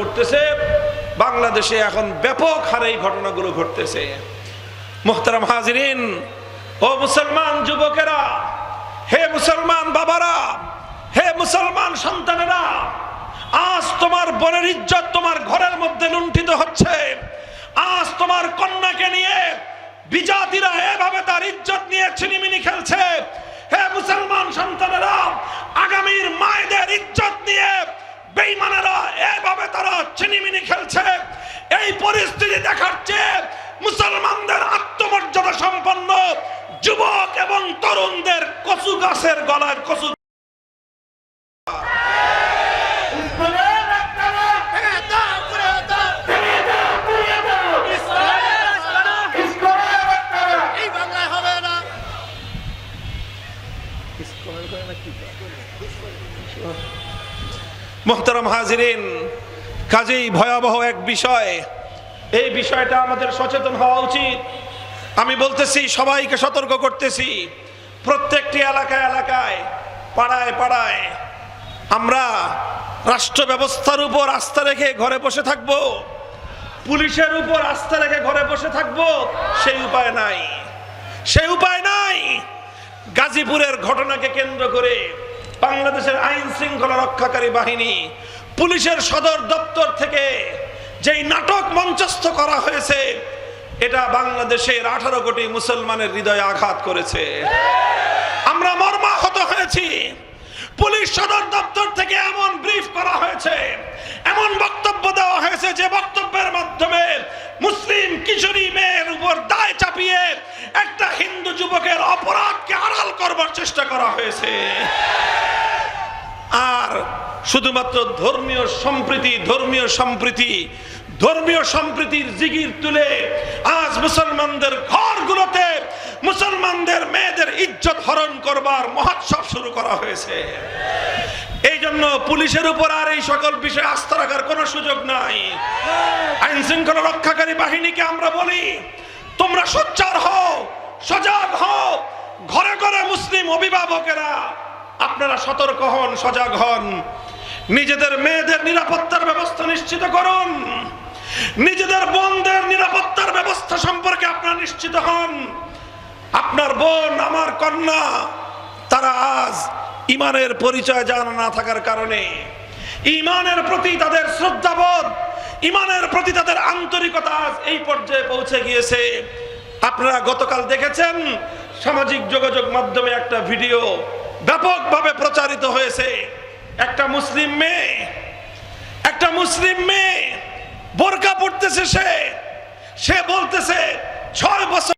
ঘটতেছে। বাংলাদেশে এখন ব্যাপক হারে এই ঘটনাগুলো ঘটতেছে। মোহতারাম হাজিরিন, ও মুসলমান যুবকেরা, হে মুসলমান বাবারা, হে মুসলমান সন্তানেরা, আজ তোমার বোনের ইজ্জত তোমার ঘরের মধ্যে লুণ্ঠিত হচ্ছে। আজ তোমার কন্যাকে নিয়ে বিজাতিরা এভাবে তার ইজ্জত নিয়ে ছিনিমিনি খেলছে। হে মুসলমান সন্তানেরা, আগামীর মায়েদের ইজ্জত নিয়ে বেইমানেরা ছিনিমিনি খেলছে। এই পরিস্থিতি দেখাচ্ছে মুসলমানদের আত্মমর্যাদা সম্পন্ন যুবক এবং তরুণদের কচু গাছের গলার কচু মোহতারাম হাজিরিন কাজেই ভয়াবহ এক বিষয়। এই বিষয়টা আমাদের সচেতন হওয়া উচিত। আমি বলতেছি, সবাইকে সতর্ক করতেছি। প্রত্যেকটি এলাকায় এলাকায়, পাড়ায় পাড়ায় আমরা রাষ্ট্র ব্যবস্থার উপর আস্থা রেখে ঘরে বসে থাকব। পুলিশের উপর আস্থা রেখে ঘরে বসে থাকব, সেই উপায় নাই। সেই উপায় নাই। গাজীপুরের ঘটনাকে কেন্দ্র করে বাংলাদেশের আইন শৃঙ্খলা রক্ষাকারী বাহিনী পুলিশের সদর দপ্তর থেকে যেই নাটক মঞ্চস্থ করা হয়েছে, এটা বাংলাদেশের আঠারো কোটি মুসলমানের হৃদয়ে আঘাত করেছে। আমরা মর্মাহত হয়েছি। পুলিশ সদর দপ্তর থেকে এমন ব্রিফ করা হয়েছে, এমন বক্তব্য দেওয়া হয়েছে যে বক্তব্যের মাধ্যমে মুসলিম কিশোরী মেয়ের উপর দায় চাপিয়ে একটা হিন্দু যুবকের অপরাধকে আড়াল করবার চেষ্টা করা হয়েছে। শুধুমাত্র ধর্মীয় সম্প্রীতি ধর্মীয় সম্প্রীতি, ধর্মীয় সম্প্রীতির জিগির তুলে আজ মুসলমানদের ঘরগুলোতে মুসলমানদের মেয়েদের ইজ্জত হরণ করবার মহোৎসব শুরু করা হয়েছে। এই জন্য পুলিশের উপর আর এই সকল বিষয়ে আস্থা রাখার কোনো সুযোগ নাই। আইন শৃঙ্খলা রক্ষাকারী বাহিনীকে আমরা বলি, তোমরা সোচ্চার হও, সজাগ হও, ঘরে ঘরে মুসলিম অভিভাবকেরা আপনারা সতর্ক হন, সজাগ হন। নিজেদের মেয়েদের নিরাপত্তার ব্যবস্থা নিশ্চিত করুন। নিজেদের বোনদের নিরাপত্তার ব্যবস্থা সম্পর্কে আপনারা নিশ্চিত হন। আপনার বোন, আমার কন্যা, তারা আজ ইমানের পরিচয় জানা না থাকার কারণে ইমানের প্রতি তাদের শ্রদ্ধাবোধ, ইমানের প্রতি তাদের আন্তরিকতা আজ এই পর্যায়ে পৌঁছে গিয়েছে। আপনারা গতকাল দেখেছেন সামাজিক যোগাযোগ মাধ্যমে একটা ভিডিও ব্যাপকভাবে প্রচারিত হয়েছে। একটা মুসলিম মেয়ে, একটা মুসলিম মেয়ে বোরকা পড়তেছে সে। সে বলতেছে, ছয় বছর